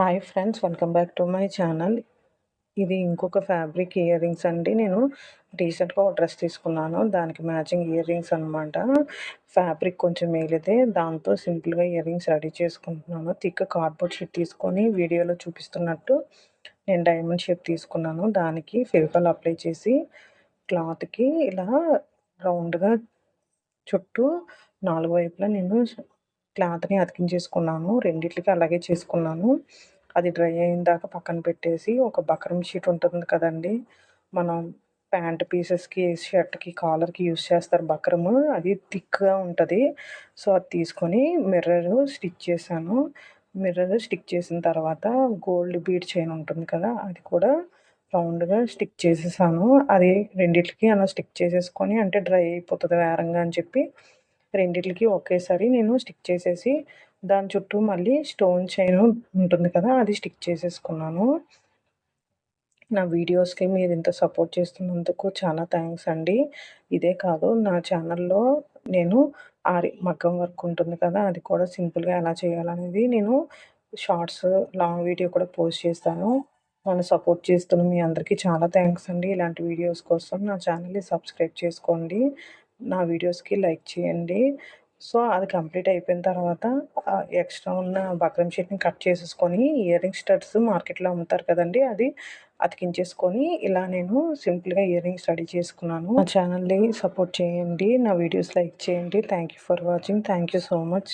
Hi friends welcome back to my channel ఇది ఇంకొక fabric ear rings అండి. నేను రీసెంట్గా ఒక డ్రెస్ తీసుకున్నాను. దానికి మ్యాచింగ్ ఇయర్ రింగ్స్ అనమాట ఫ్యాబ్రిక్ కొంచెం మేలితే దాంతో సింపుల్గా ఇయర్ రింగ్స్ రెడీ చేసుకుంటున్నాను. థిక్ కార్డ్బోర్డ్ షీట్ తీసుకొని వీడియోలో చూపిస్తున్నట్టు నేను డైమండ్ షేప్ తీసుకున్నాను. దానికి ఫెవికాల్ అప్లై చేసి క్లాత్కి ఇలా రౌండ్గా చుట్టూ నాలుగు వైపులా నేను క్లాత్ని అతికించేసుకున్నాను. రెండిట్లకి అలాగే చేసుకున్నాను. అది డ్రై అయిన దాకా పక్కన పెట్టేసి ఒక బక్రం షీట్ ఉంటుంది కదండి మనం ప్యాంట్ పీసెస్కి షర్ట్కి కాలర్కి యూస్ చేస్తారు బక్రము. అది థిక్గా ఉంటుంది. సో అది తీసుకొని మిర్రర్ స్టిచ్ చేశాను. మిర్రర్ స్టిక్ చేసిన తర్వాత గోల్డ్ బీడ్ చైన్ ఉంటుంది కదా అది కూడా రౌండ్గా స్టిక్ చేసేసాను. అది రెండిట్లకి అలా స్టిక్ చేసేసుకొని అంటే డ్రై అయిపోతుంది వేరంగా అని చెప్పి రెండిటికి ఒకేసారి నేను స్టిక్ చేసేసి దాని చుట్టూ మళ్ళీ స్టోన్ చైన్ ఉంటుంది కదా అది స్టిక్ చేసేసుకున్నాను. నా వీడియోస్కి మీరు ఇంత సపోర్ట్ చేస్తున్నందుకు చాలా థ్యాంక్స్ అండి. ఇదే కాదు నా ఛానల్లో నేను ఆరి మగ్గం వర్క్ ఉంటుంది కదా అది కూడా సింపుల్గా ఎలా చేయాలనేది నేను షార్ట్స్ లాంగ్ వీడియో కూడా పోస్ట్ చేస్తాను. నన్ను సపోర్ట్ చేస్తున్న మీ అందరికీ చాలా థ్యాంక్స్ అండి. ఇలాంటి వీడియోస్ కోసం నా ఛానల్ని సబ్స్క్రైబ్ చేసుకోండి. నా వీడియోస్కి లైక్ చేయండి. సో అది కంప్లీట్ అయిపోయిన తర్వాత ఎక్స్ట్రా ఉన్న బక్రం షీట్ని కట్ చేసేసుకొని ఇయర్ రింగ్ స్టడ్స్ మార్కెట్లో అమ్ముతారు కదండి అది అతికించేసుకొని ఇలా నేను సింపుల్గా ఇయర్ రింగ్స్ స్టడీ చేసుకున్నాను. నా ఛానల్ని సపోర్ట్ చేయండి నా వీడియోస్ లైక్ చేయండి. Thank you for watching. Thank you so much.